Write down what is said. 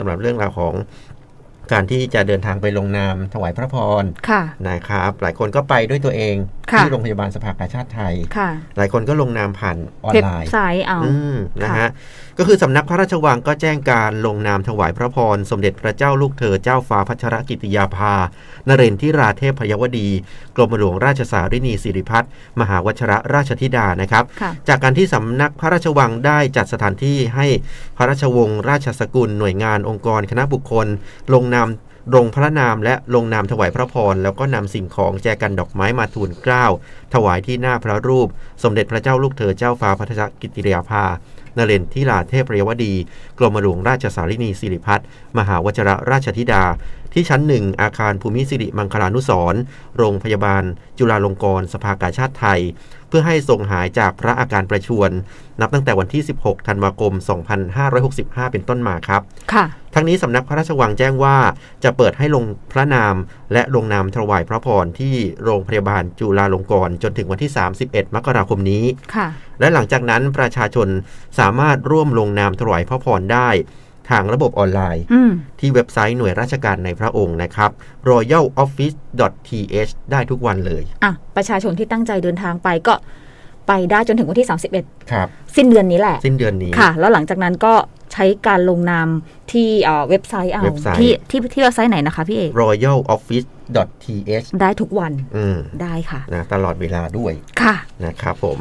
สำหรับเรื่องราวของการที่จะเดินทางไปลงนามถวายพระพรค่ะนะครับ หลายคนก็ไปด้วยตัวเองค่ะที่โรงพยาบาลสภากาชาติไทยค่ะหลายคนก็ลงนามผ่านออนเว็บไลน์ไซต์เอาอืมนะค่ะฮะก็คือสำนักพระราชวังก็แจ้งการลงนามถวายพระพร สมเด็จพระเจ้าลูกเธอเจ้าฟ้าพัชรกิติยาภานเรนทิราเทพพยวดี กรมหลวงราชสารินีสิริพัฒน์มหาวชรราชธิดานะครับค่ะจากการที่สำนักพระราชวังได้จัดสถานที่ให้พระราชวงศ์ราชสกุลหน่วยงานองค์กรคณะบุคคล ลงนาม ลงพระนามและลงนามถวายพระพร แล้วก็นำสิ่งของแจกันดอกไม้มาทูลเกล้า ถวายที่หน้าพระรูป สมเด็จพระเจ้าลูกเธอเจ้าฟ้าพัทรกิติยาภา นเรนทิราเทพเรยวดี กรมหลวงราชสารินีสิริพัฒน์มหาวชรราชธิดา ที่ชั้นหนึ่งอาคารภูมิสิริมังคลานุสรณ์โรงพยาบาล จุฬาลงกรณ์สภากาชาติไทย เพื่อให้ทรงหายจากพระอาการประชวรนับตั้งแต่วันที่ 16 ธันวาคม 2565 เป็นต้นมาครับค่ะทั้งนี้สำนักพระราชวังแจ้งว่า จะเปิดให้ลงพระนาม และลงนามถวายพระพรที่โรงพยาบาลจุฬาลงกรณ์จนถึงวันที่ 31 มกราคมนี้ค่ะ และหลังจากนั้นประชาชนสามารถร่วมลงนามถวายพระพรได้ทางระบบออนไลน์อืมที่เว็บไซต์หน่วยราชการในพระองค์นะครับ royaloffice.th ได้ทุกวันเลย อะ ประชาชนที่ตั้งใจเดินทางไปก็ไปได้จนถึงวันที่ 31 ครับ สิ้นเดือนนี้แหละ สิ้นเดือนนี้ ค่ะ แล้วหลังจากนั้นก็ใช้การลงนามที่เอ่อเว็บไซต์เอาเว็บไซต์ที่ที่ที่เว็บไซต์ไหนนะคะพี่เอก royaloffice.th ได้ทุกวันอืมได้ค่ะนะตลอดเวลาด้วย ค่ะ นะครับผม